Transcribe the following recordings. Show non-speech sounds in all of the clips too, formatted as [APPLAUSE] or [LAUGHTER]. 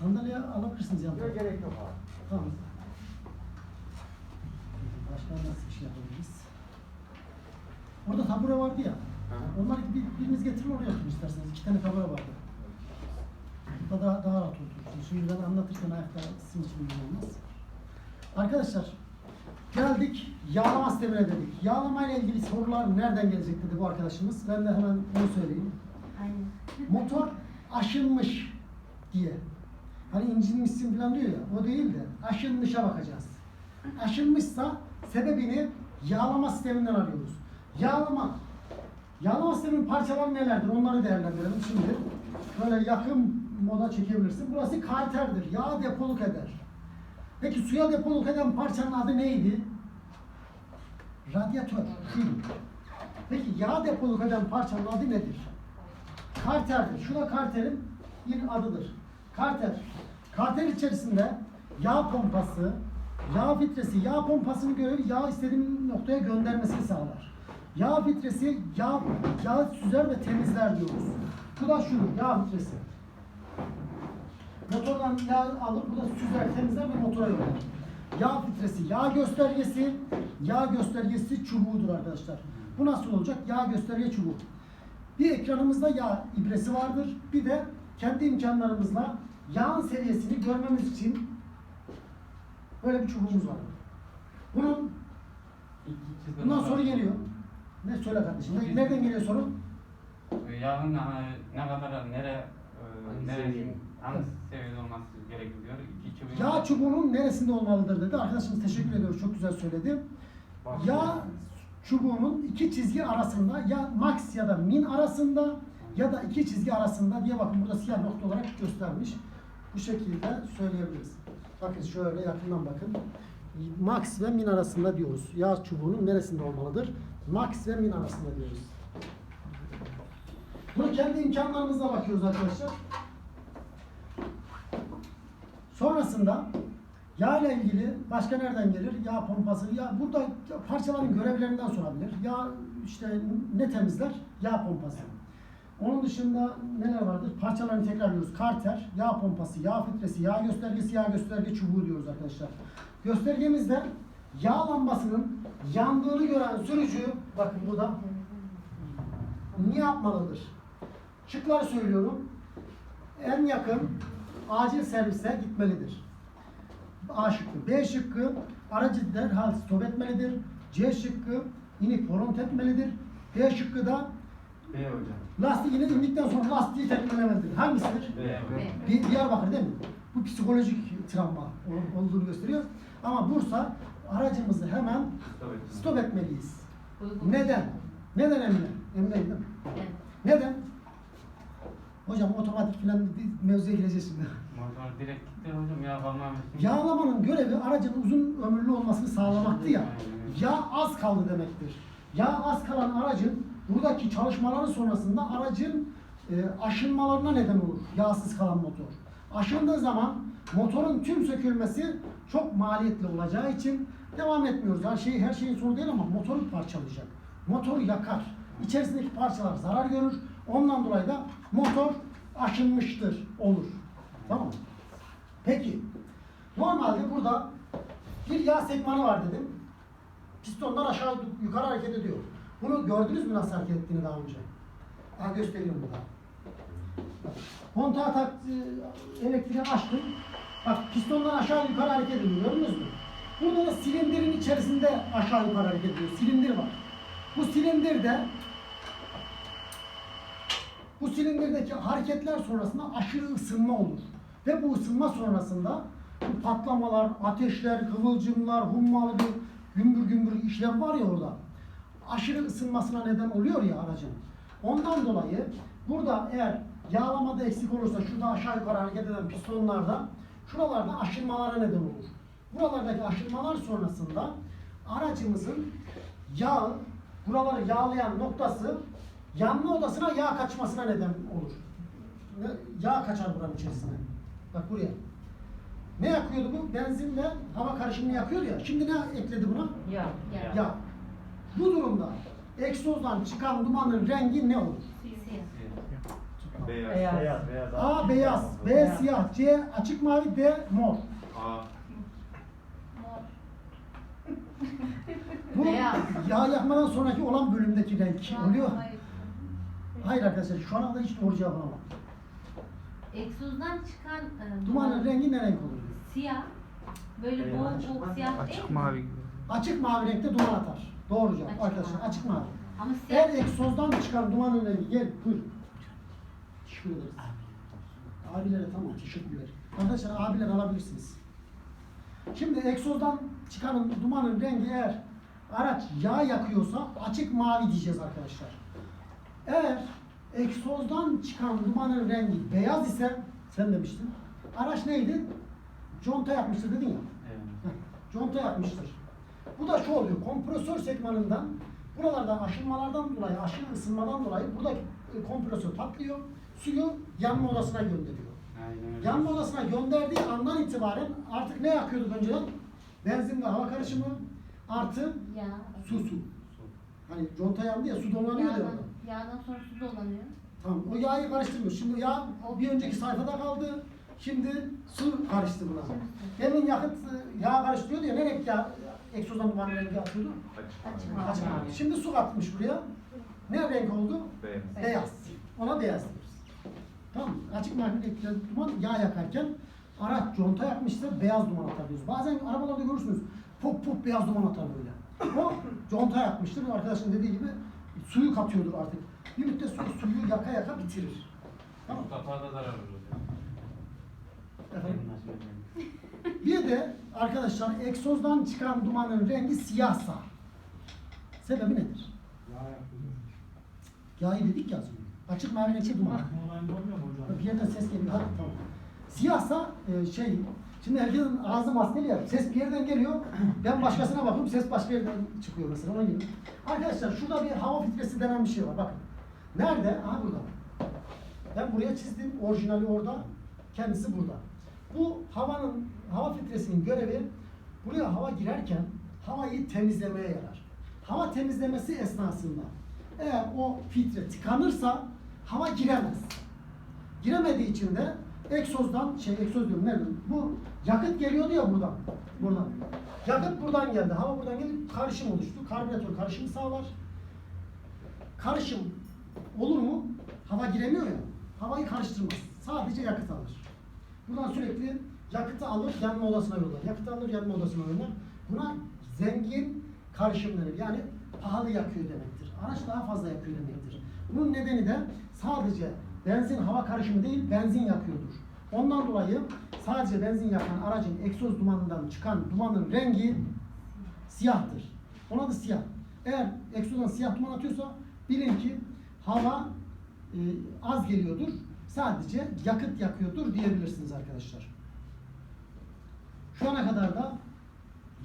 Sandalye alabilirsiniz yanına. Yok gerek yok abi. Tamam. Başka nasıl bir şey yapabiliriz? Orada tabure vardı ya. Hı. Onları bir, biriniz getirin oraya oturun isterseniz. İki tane tabure vardı. Burada daha, daha rahat oturursunuz. Şimdi ben anlatırken ayakta sizin için iyi olmaz. Arkadaşlar geldik yağlama sistemine dedik. Yağlama ile ilgili sorular nereden gelecek dedi bu arkadaşımız. Ben de hemen onu söyleyeyim. Aynen. Motor aşınmış diye. Hani incinmişsin falan diyor ya, o değil de aşınmışa bakacağız. Aşınmışsa sebebini yağlama sisteminden arıyoruz. Yağlama, yağlama sisteminin parçaları nelerdir onları değerlendirelim şimdi. Böyle yakın moda çekebilirsin. Burası karterdir, yağ depoluk eder. Peki suya depoluk eden parçanın adı neydi? Radyatör, film. Peki yağ depoluk eden parçanın adı nedir? Karterdir. Şu da karterin bir adıdır. Karter. Karter içerisinde yağ pompası, yağ filtresi, yağ pompasının görevi yağ istediğin noktaya göndermesini sağlar. Yağ filtresi yağ, yağ süzer ve temizler diyoruz. Bu da şudur, yağ filtresi. Motordan yağ alır, bu da süzer, temizler ve motora yollar. Yağ filtresi, yağ göstergesi, yağ göstergesi çubuğudur arkadaşlar. Bu nasıl olacak? Yağ gösterge çubuğu. Bir ekranımızda yağ ibresi vardır. Bir de kendi imkanlarımızla yağın seviyesini görmemiz için böyle bir çubuğumuz var. Bunun bundan soru geliyor. Ne söyle kardeşim? Ne- Nereden geliyor soru? Yağın e, ne kadar nere e, Hangi nere seviyede? hangi seviyede olması gerekiyor? İki çubuğun Yağ çubuğunun neresinde olmalıdır dedi. Arkadaşımız teşekkür ediyoruz. Çok güzel söyledi. Yağ çubuğunun iki çizgi arasında ya max ya da min arasında ya da iki çizgi arasında diye bakın burada siyah nokta olarak göstermiş. Bu şekilde söyleyebiliriz. Bakın şöyle yakından bakın. Max ve min arasında diyoruz. Yağ çubuğunun neresinde olmalıdır? Max ve min arasında diyoruz. Bunu kendi imkanlarımızla bakıyoruz arkadaşlar. Sonrasında yağ ile ilgili başka nereden gelir? Yağ pompası. Ya burada parçaların görevlerinden sorabilir. Yağ işte ne temizler? Yağ pompası. Onun dışında neler vardır? Parçalarını tekrarlıyoruz. Karter, yağ pompası, yağ filtresi, yağ göstergesi, yağ gösterge çubuğu diyoruz arkadaşlar. Göstergemizde yağ lambasının yandığını gören sürücü, bakın burada ne yapmalıdır? Şıkları söylüyorum. En yakın acil servise gitmelidir. A şıkkı. B şıkkı aracı derhal stop etmelidir. C şıkkı inip front etmelidir. D şıkkı da B hocam. indikten sonra lastiği tekmelemelidir. Hangisidir? B. B. Di- Diyarbakır değil mi? Bu psikolojik travma ol- olduğunu gösteriyor. Ama Bursa aracımızı hemen stop etmeliyiz. Neden? Neden Emine? Emine değil mi? Evet. Neden? Hocam otomatik filan bir mevzuya gireceğiz şimdi. motor direkt gitti hocam yağ kalmamış. Yağlamanın görevi aracın uzun ömürlü olmasını sağlamaktı ya. Yağ az kaldı demektir. Yağ az kalan aracın buradaki çalışmaları sonrasında aracın e, aşınmalarına neden olur. Yağsız kalan motor. Aşındığı zaman motorun tüm sökülmesi çok maliyetli olacağı için devam etmiyoruz. Her şey her şeyin sonu değil ama motoru parçalayacak. Motoru yakar. İçerisindeki parçalar zarar görür. Ondan dolayı da motor aşınmıştır olur. Tamam mı? Peki. Normalde burada bir yağ segmanı var dedim. Pistonlar aşağı yukarı hareket ediyor. Bunu gördünüz mü nasıl hareket ettiğini daha önce? Daha gösteriyorum burada. Kontağı tak, e, elektriği açtım. Bak pistonlar aşağı yukarı hareket ediyor. Gördünüz mü? Burada da silindirin içerisinde aşağı yukarı hareket ediyor. Silindir var. Bu silindirde bu silindirdeki hareketler sonrasında aşırı ısınma olur. Ve bu ısınma sonrasında bu patlamalar, ateşler, kıvılcımlar, hummalı bir gümbür gümbür işlem var ya orada. Aşırı ısınmasına neden oluyor ya aracın. Ondan dolayı burada eğer yağlamada eksik olursa şurada aşağı yukarı hareket eden pistonlarda şuralarda aşınmalara neden olur. Buralardaki aşınmalar sonrasında aracımızın yağ, buraları yağlayan noktası yanma odasına yağ kaçmasına neden olur. Yağ kaçar buranın içerisine. Bak buraya. Ne yakıyordu bu? Benzinle hava karışımını yakıyor ya. Şimdi ne ekledi buna? Ya. Ya. Yağ. Bu durumda egzozdan çıkan dumanın rengi ne olur? Beyaz. Beyaz. Beyaz, beyaz. A beyaz, B siyah, C açık mavi, D mor. A. Mor. Bu Beyaz. yağ yakmadan sonraki olan bölümdeki renk oluyor. Hayır. Arkadaşlar şu ana kadar hiç doğru cevap alamadım. Egzozdan çıkan e, Dumanın rengi ne renk olur? siyah. Böyle boğuk boğuk siyah değil Açık mi? mavi gibi. Açık mavi renkte duman atar. Doğru cevap Açık arkadaşlar mavi. açık mavi. Ama siyah. Eğer egzozdan çıkan dumanın rengi gel buyur. Teşekkür ederiz. Abilere tamam teşekkürler. Arkadaşlar abiler alabilirsiniz. Şimdi egzozdan çıkan dumanın rengi eğer araç yağ yakıyorsa açık mavi diyeceğiz arkadaşlar. Eğer egzozdan çıkan dumanın rengi beyaz ise sen demiştin. Araç neydi? Conta yapmıştır dedin ya. Evet. Conta yapmıştır. Bu da şu oluyor, kompresör segmanından buralarda aşınmalardan dolayı, aşırı ısınmadan dolayı buradaki e, kompresör patlıyor, suyu yanma odasına gönderiyor. Aynen öyle. Yanma odasına gönderdiği andan itibaren artık ne yakıyorduk önceden? Benzin ve hava karışımı artı Ya. su su. Hani conta yandı ya su dolanıyor ya Yağdan, orada. yağdan sonra su dolanıyor. Tamam o yağı karıştırmıyor. Şimdi yağ o bir önceki sayfada kaldı. Şimdi su karıştı buna. Demin yakıt e, yağ karıştırıyordu ya ne renk yağ egzozdan duman rengi atıyordu? Açık. Açık. Açık. Şimdi su katmış buraya. Ne renk oldu? Beyaz. Beyaz. Ona beyaz diyoruz. Tamam mı? Açık mavi renkli duman yağ yakarken araç conta yakmışsa beyaz duman atar diyoruz. Bazen arabalarda görürsünüz. Pop pop beyaz duman atar böyle. O conta yakmıştır. Arkadaşın dediği gibi suyu katıyordur artık. Bir müddet sonra suyu yaka yaka bitirir. Tamam mı? Kapağı da zarar olur. Efendim? [LAUGHS] Bir de arkadaşlar egzozdan çıkan dumanın rengi siyahsa sebebi nedir? Yağı dedik ya az önce. Açık mavi renkli duman. Normalde olmuyor mu hocam? Bir yerden ses geliyor. Hadi tamam. Siyahsa e, şey, şimdi herkesin ağzı maskeli ya. Ses bir yerden geliyor. Ben başkasına bakıyorum. Ses başka yerden çıkıyor mesela. Onun gibi. Arkadaşlar şurada bir hava filtresi denen bir şey var. Bakın. Nerede? Aha burada. Ben buraya çizdim. Orijinali orada. Kendisi burada. Bu havanın, hava filtresinin görevi buraya hava girerken havayı temizlemeye yarar. Hava temizlemesi esnasında eğer o filtre tıkanırsa hava giremez. Giremediği için de egzozdan, şey egzoz diyorum nereden? Bu yakıt geliyordu ya buradan. Buradan. Yakıt buradan geldi. Hava buradan gelip karışım oluştu. Karbüratör karışımı sağlar. Karışım olur mu? Hava giremiyor ya. Havayı karıştırmaz. Sadece yakıt alır. Buradan sürekli yakıtı alır, yanma odasına yollar. Yakıtı alır, yanma odasına yollar. Buna zengin karışım denir. Yani pahalı yakıyor demektir. Araç daha fazla yakıyor demektir. Bunun nedeni de sadece benzin hava karışımı değil, benzin yakıyordur. Ondan dolayı sadece benzin yakan aracın egzoz dumanından çıkan dumanın rengi siyahtır. Ona da siyah. Eğer egzozdan siyah duman atıyorsa bilin ki hava e, az geliyordur. Sadece yakıt yakıyordur diyebilirsiniz arkadaşlar. Şu ana kadar da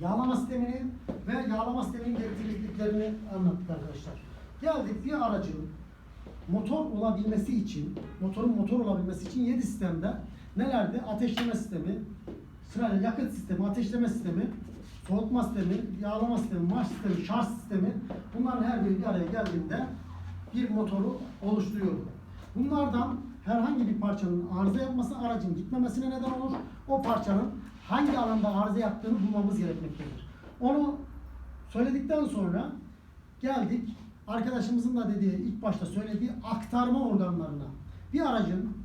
yağlama sistemini ve yağlama sisteminin gerekliliklerini anlattık arkadaşlar. Geldik bir aracın motor olabilmesi için, motorun motor olabilmesi için 7 sistemde nelerdi? Ateşleme sistemi, sırayla yakıt sistemi, ateşleme sistemi, soğutma sistemi, yağlama sistemi, marş sistemi, şarj sistemi bunların her biri bir araya geldiğinde bir motoru oluşturuyor. Bunlardan herhangi bir parçanın arıza yapması aracın gitmemesine neden olur. O parçanın hangi alanda arıza yaptığını bulmamız gerekmektedir. Onu söyledikten sonra geldik arkadaşımızın da dediği ilk başta söylediği aktarma organlarına. Bir aracın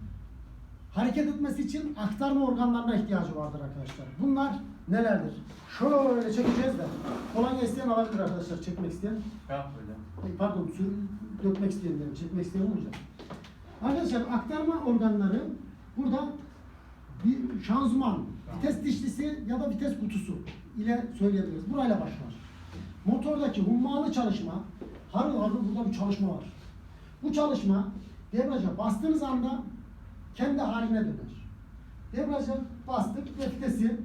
hareket etmesi için aktarma organlarına ihtiyacı vardır arkadaşlar. Bunlar nelerdir? Şöyle çekeceğiz de. Kolonya isteyen alabilir arkadaşlar çekmek isteyen. Böyle. Ay, Pardon, su dökmek isteyen dedim, çekmek isteyen olmayacak. Arkadaşlar aktarma organları burada bir şanzıman, vites dişlisi ya da vites kutusu ile söyleyebiliriz. Burayla başlar. Motordaki hummalı çalışma, harıl harıl burada bir çalışma var. Bu çalışma debriyaja bastığınız anda kendi haline döner. Debriyaja bastık ve vitesi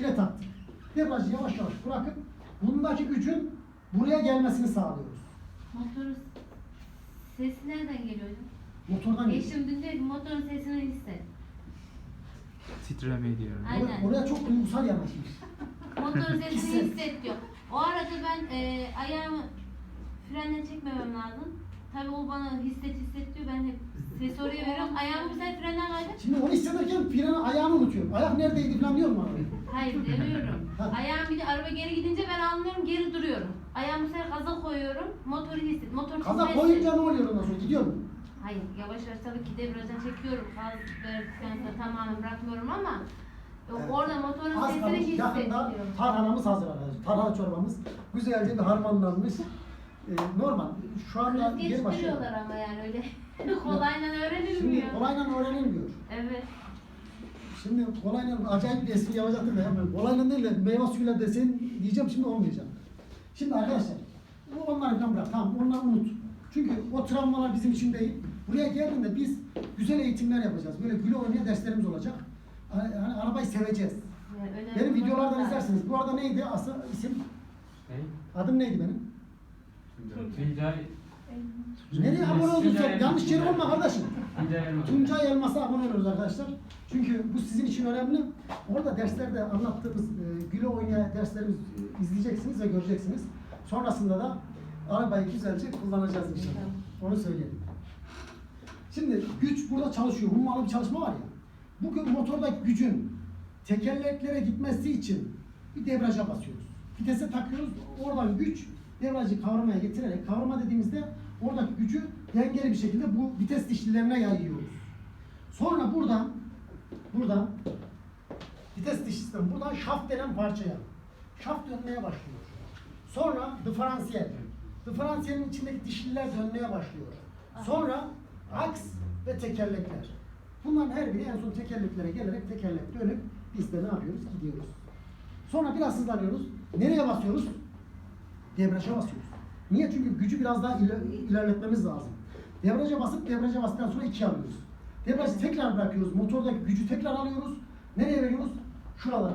ile taktık. Debriyajı yavaş yavaş bırakıp bundaki gücün buraya gelmesini sağlıyoruz. Motorun sesi nereden geliyor Motordan geliyor. Eşim dün diyor ki motorun sesini hisset. Titreme diyorum. Aynen. Oraya, oraya çok duygusal yanaşmış. Motorun sesini Hisset. diyor. O arada ben e, ayağımı frenden çekmemem lazım. Tabii o bana hisset hisset diyor. Ben hep ses oraya veriyorum. Ayağımı bir sefer frenden kaydı. Şimdi onu hissederken freni ayağını unutuyorum. Ayak neredeydi falan diyor mu? Hayır demiyorum. Ayağım bir de araba geri gidince ben anlıyorum geri duruyorum. Ayağımı bir sefer gaza koyuyorum. Motoru hisset. Motor Kaza titresin. koyunca ne oluyor ondan sonra? Gidiyor mu? Hayır yavaş yavaş tabii ki debriyajdan çekiyorum. Gaz verdikten sonra tamamen bırakmıyorum ama Evet. orada motorun Az sesini hissediyorum. Yakında tarhanamız hazır arkadaşlar. Tarhana çorbamız. Güzelce bir harmanlanmış. Ee, normal. Şu anda başlıyor. geçtiriyorlar ama yani öyle [LAUGHS] kolayla Şimdi öğrenilmiyor. kolayla öğrenilmiyor. Evet. Şimdi kolayla acayip bir espri yapacaktım da yapmıyorum. Kolayla değil de meyve suyuyla desen diyeceğim şimdi olmayacak. Şimdi arkadaşlar bu onları falan bırak tamam onları unut. Çünkü o travmalar bizim için değil. Buraya geldiğinde biz güzel eğitimler yapacağız. Böyle güle oynaya derslerimiz olacak. Hani, arabayı seveceğiz. Yani Benim videolardan olan- izlersiniz. Bu arada neydi asıl isim? Ne? Adım neydi benim? Tuncay. Nereye abone oldun sen? Yanlış yere olma kardeşim. Tuncay Elmas'a abone oluyoruz arkadaşlar. Çünkü bu sizin için önemli. Orada derslerde anlattığımız e, güle oynaya derslerimiz e, izleyeceksiniz ve göreceksiniz. Sonrasında da arabayı güzelce kullanacağız inşallah. Onu söyleyelim. Şimdi güç burada çalışıyor. Hummalı bir çalışma var ya. Bu gö- motordaki gücün tekerleklere gitmesi için bir debriyaja basıyoruz. Vitese takıyoruz. Oradan güç debriyajı kavramaya getirerek kavrama dediğimizde oradaki gücü dengeli bir şekilde bu vites dişlilerine yayıyoruz. Sonra buradan buradan vites dişlisinden buradan şaft denen parçaya şaft dönmeye başlıyor. Sonra diferansiyel. Diferansiyelin içindeki dişliler dönmeye başlıyor. Sonra aks ve tekerlekler. Bunların her biri en son tekerleklere gelerek tekerlek dönüp biz de ne yapıyoruz? Gidiyoruz. Sonra biraz hızlanıyoruz. Nereye basıyoruz? Debriyaja basıyoruz. Niye? Çünkü gücü biraz daha iler- ilerletmemiz lazım. Debriyaja basıp debriyaja bastıktan sonra iki alıyoruz. Debriyajı tekrar bırakıyoruz. Motordaki gücü tekrar alıyoruz. Nereye veriyoruz? Şuralara.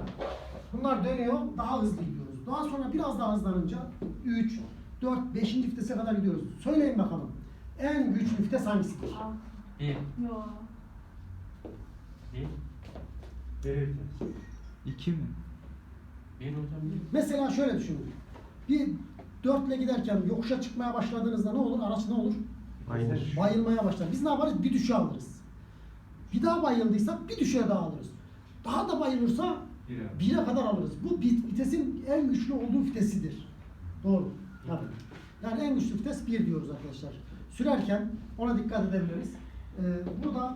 Bunlar dönüyor. Daha hızlı gidiyoruz. Daha sonra biraz daha hızlanınca 3, 4, 5. vitese kadar gidiyoruz. Söyleyin bakalım. En güçlü vites hangisidir? Bir. Yok. Bir. İki mi? Bir hocam bir. Mesela şöyle düşünün. Bir dörtle giderken yokuşa çıkmaya başladığınızda ne olur? Araç ne olur? Bayılır. Bayılmaya başlar. Biz ne yaparız? Bir düşe alırız. Bir daha bayıldıysa bir düşe daha alırız. Daha da bayılırsa Bir. bire kadar alırız. Bu bit- vitesin en güçlü olduğu vitesidir. Doğru. Tabii. Yani en güçlü vites bir diyoruz arkadaşlar. Sürerken ona dikkat edebiliriz. Ee, burada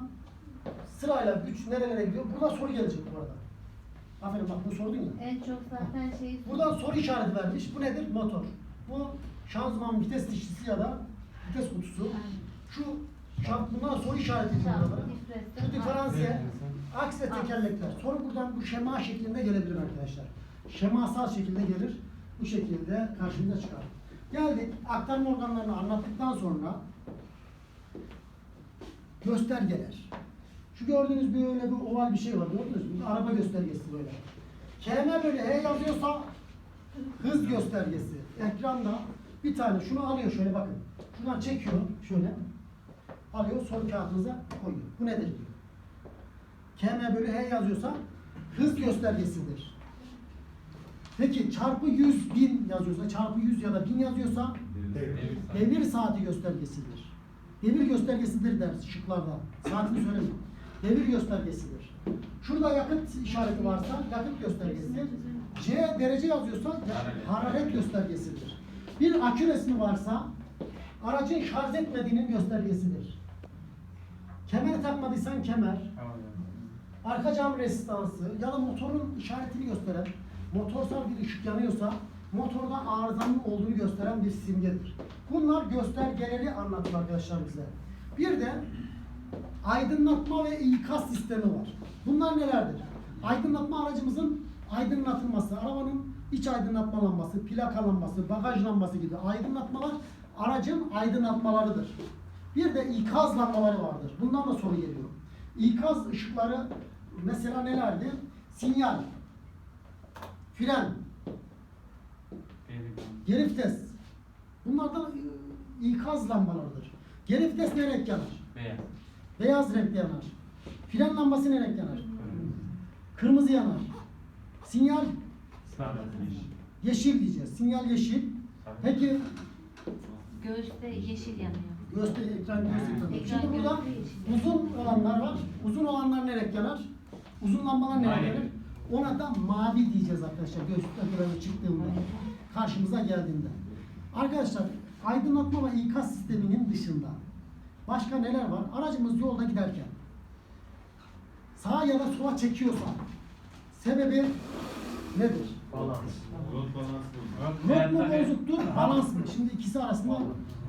sırayla güç nerelere gidiyor? Burada soru gelecek bu arada. Aferin bak bu sordun ya. En çok zaten şey Buradan soru işareti vermiş. Bu nedir? Motor. Bu şanzıman vites dişlisi ya da vites kutusu. Şu şart bunlar soru işareti buralara. diferansiyel, Şu diferansiyel, aks. aks ve tekerlekler. Soru buradan bu şema şeklinde gelebilir arkadaşlar. Şemasal şekilde gelir. Bu şekilde karşımıza çıkar. Geldik aktarma organlarını anlattıktan sonra göstergeler. Şu gördüğünüz böyle bir oval bir şey var gördünüz mü? Araba göstergesi böyle. KM böyle H yazıyorsa hız göstergesi. Ekranda bir tane şunu alıyor şöyle bakın. Şuradan çekiyor şöyle. Alıyor soru kağıdınıza koyuyor. Bu nedir diyor. KM bölü H yazıyorsa hız göstergesidir. Peki çarpı 100 bin yazıyorsa, çarpı 100 ya da 1000 yazıyorsa devir saati göstergesidir. Devir göstergesidir der şıklarda. Saatini söylemiyor. Devir göstergesidir. Şurada yakıt işareti varsa yakıt göstergesi. C derece yazıyorsa Hararet. göstergesidir. Bir akü resmi varsa aracın şarj etmediğinin göstergesidir. Kemer takmadıysan kemer, arka cam rezistansı ya da motorun işaretini gösteren, motorsal bir ışık yanıyorsa motorda arızanın olduğunu gösteren bir simgedir. Bunlar göstergeleri anlatır arkadaşlar bize. Bir de aydınlatma ve ikaz sistemi var. Bunlar nelerdir? Aydınlatma aracımızın aydınlatılması, arabanın iç aydınlatma lambası, plaka lambası, bagaj lambası gibi aydınlatmalar aracın aydınlatmalarıdır. Bir de ikaz lambaları vardır. Bundan da soru geliyor. İkaz ışıkları mesela nelerdi? Sinyal, fren, geri vites. Bunlardan e, ikaz lambalarıdır. Geri vites ne renk yanar? Beyaz. Beyaz renkte yanar. Fren lambası ne renk yanar? Kırmızı yanar. Sinyal Sarı. yeşil diyeceğiz. Sinyal yeşil. Peki göğüste yeşil yanıyor. Göster ekran göster. Ekran Şimdi burada uzun olanlar var. Uzun olanlar ne renk yanar? Uzun lambalar ne renk yanar? Ona da mavi diyeceğiz arkadaşlar. Göstergeleri çıktığında. Karşımıza geldiğinde. Arkadaşlar aydınlatma ve ikaz sisteminin dışında başka neler var? Aracımız yolda giderken sağa ya da sola çekiyorsa sebebi nedir? Balans. Rot balans bozuk. Rot mu bozuktur, balans mı? Şimdi ikisi arasında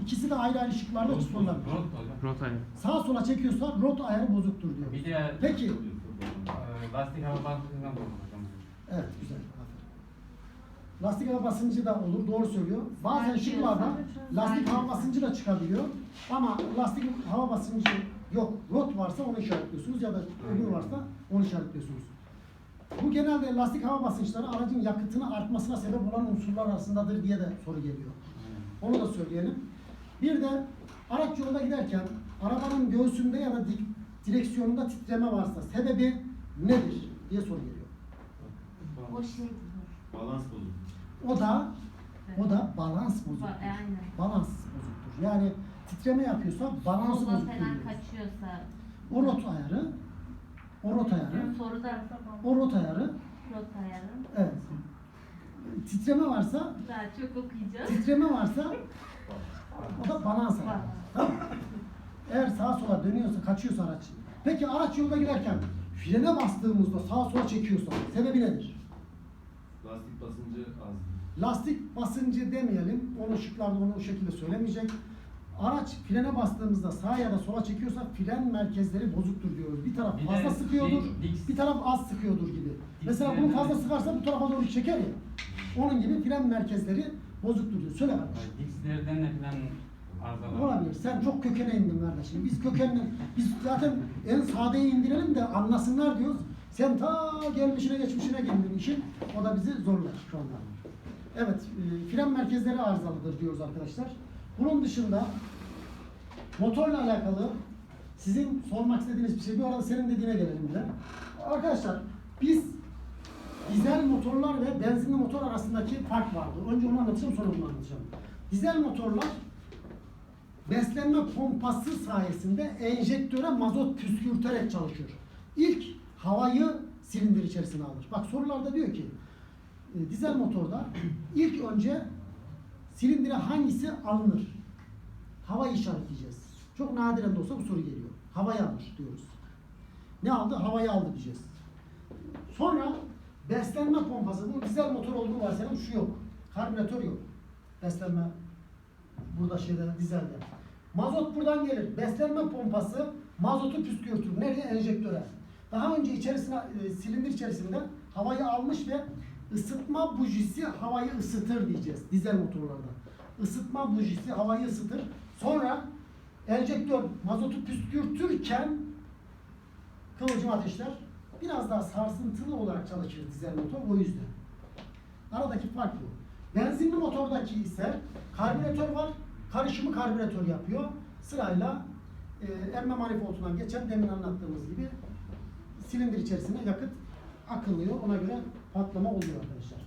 ikisi de ayrı ayrı şıklarda bozuk, rot. Rotayı. Sağa sola çekiyorsa rot ayarı bozuktur diyor. Peki. Lastik hava basıncından bozuk hocam. Evet güzel. aferin. Lastik hava basıncı da olur. Doğru söylüyor. Bazen şıklarda lastik hava basıncı da çıkabiliyor. Ama lastik hava basıncı yok. Rot varsa onu işaretliyorsunuz ya da öbür varsa onu işaretliyorsunuz. Bu genelde lastik hava basınçları aracın yakıtını artmasına sebep olan unsurlar arasındadır diye de soru geliyor. Onu da söyleyelim. Bir de araç yolda giderken arabanın göğsünde ya da dik- direksiyonunda titreme varsa sebebi nedir diye soru geliyor. O şey Balans bozuk. O da o da balans bozuktur. Ba- aynen. Balans bozuktur. Yani titreme yapıyorsa balans Sola bozuktur. falan diyoruz. kaçıyorsa. O rot ayarı, o rot ayarı, Soruda o rot ayarı, rot ayarı. evet. Titreme varsa, Daha çok okuyacağız. titreme varsa o da balans ayarı. Balans. Tamam. Eğer sağa sola dönüyorsa, kaçıyorsa araç. Peki araç yolda giderken frene bastığımızda sağa sola çekiyorsa sebebi nedir? Lastik basıncı az. Lastik basıncı demeyelim. Onu şıklarda onu o şekilde söylemeyecek. Araç frene bastığımızda sağa ya da sola çekiyorsa fren merkezleri bozuktur diyoruz. Bir taraf Bir de fazla sıkıyordur, dik- dik- bir taraf az sıkıyordur gibi. Mesela bunu fazla sıkarsa bu tarafa doğru çeker ya. Onun gibi fren merkezleri bozuktur diyor. Söyle kardeşim. Dixlerden de falan. Olabilir. Sen çok kökene indin kardeşim. Biz kökenle, biz zaten en sadeye indirelim de anlasınlar diyoruz. Sen ta gelmişine geçmişine geldin işin. O da bizi zorlar şu anda. Evet, e, fren merkezleri arızalıdır diyoruz arkadaşlar. Bunun dışında motorla alakalı sizin sormak istediğiniz bir şey. Bu arada senin dediğine gelelim bir de. Arkadaşlar biz dizel motorlar ve benzinli motor arasındaki fark vardı. Önce onu anlatacağım sonra bunu anlatacağım. Dizel motorlar beslenme pompası sayesinde enjektöre mazot püskürterek çalışıyor. İlk havayı silindir içerisine alır. Bak sorularda diyor ki e, dizel motorda ilk önce silindire hangisi alınır? Havayı işaretleyeceğiz. Çok nadiren de olsa bu soru geliyor. Havayı alır diyoruz. Ne aldı? Havayı aldı diyeceğiz. Sonra beslenme pompası. Bu dizel motor olduğunu varsayalım şu yok. Karbüratör yok. Beslenme burada şeyde dizelde. Mazot buradan gelir. Beslenme pompası mazotu püskürtür. Nereye? Enjektöre. Daha önce içerisine e, silindir içerisinde havayı almış ve ısıtma bujisi havayı ısıtır diyeceğiz dizel motorlarda. Isıtma bujisi havayı ısıtır. Sonra enjektör mazotu püskürtürken kıvılcım ateşler biraz daha sarsıntılı olarak çalışır dizel motor o yüzden. Aradaki fark bu. Benzinli motordaki ise karbüratör var. Karışımı karbüratör yapıyor. Sırayla e, emme manifoldundan geçen demin anlattığımız gibi silindir içerisine yakıt akılıyor. Ona göre patlama oluyor arkadaşlar.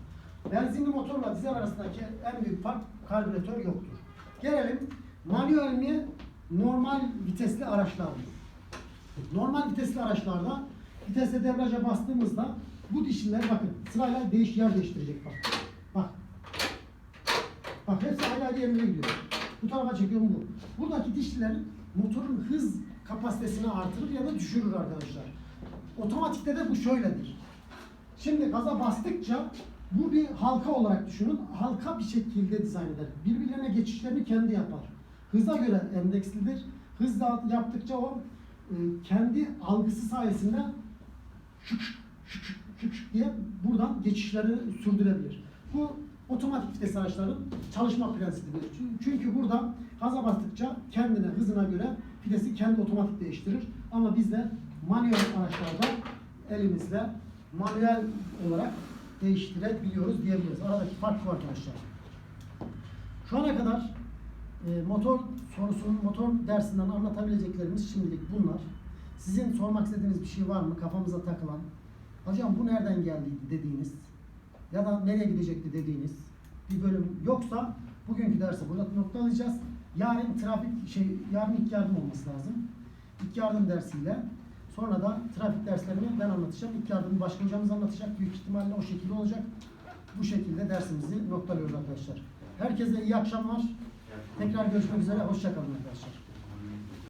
Benzinli motorla dizel arasındaki en büyük fark karbüratör yoktur. Gelelim manuel mi normal vitesli araçlar mı? Normal vitesli araçlarda vitesle debriyaja bastığımızda bu dişliler bakın sırayla değiş yer değiştirecek bak. Bak. Bak hepsi ayrı ayrı yerine gidiyor. Bu tarafa çekiyorum bu. Buradaki dişlilerin motorun hız kapasitesini artırır ya da düşürür arkadaşlar. Otomatikte de bu şöyledir. Şimdi gaza bastıkça bu bir halka olarak düşünün. Halka bir şekilde dizayn eder. Birbirlerine geçişlerini kendi yapar. Hıza göre endekslidir. Hız da yaptıkça o e, kendi algısı sayesinde şık şık şık şık şık diye buradan geçişleri sürdürebilir. Bu otomatik vites araçların çalışma prensibidir. Çünkü- burada gaza bastıkça kendine hızına göre vitesi kendi otomatik değiştirir. Ama bizde manuel araçlarda elimizle manuel olarak değiştirebiliyoruz diyebiliriz. Aradaki fark bu arkadaşlar. Şu ana kadar e, motor sorusunun, motor dersinden anlatabileceklerimiz şimdilik bunlar. Sizin sormak istediğiniz bir şey var mı? Kafamıza takılan. Hocam bu nereden geldi dediğiniz ya da nereye gidecekti dediğiniz bir bölüm yoksa bugünkü dersi burada noktalayacağız. Yarın trafik şey yarın ilk yardım olması lazım. İlk yardım dersiyle sonra da trafik derslerini ben anlatacağım. İlk yardımı başka hocamız anlatacak. Büyük ihtimalle o şekilde olacak. Bu şekilde dersimizi noktalıyoruz arkadaşlar. Herkese iyi akşamlar. Tekrar görüşmek üzere. Hoşçakalın arkadaşlar.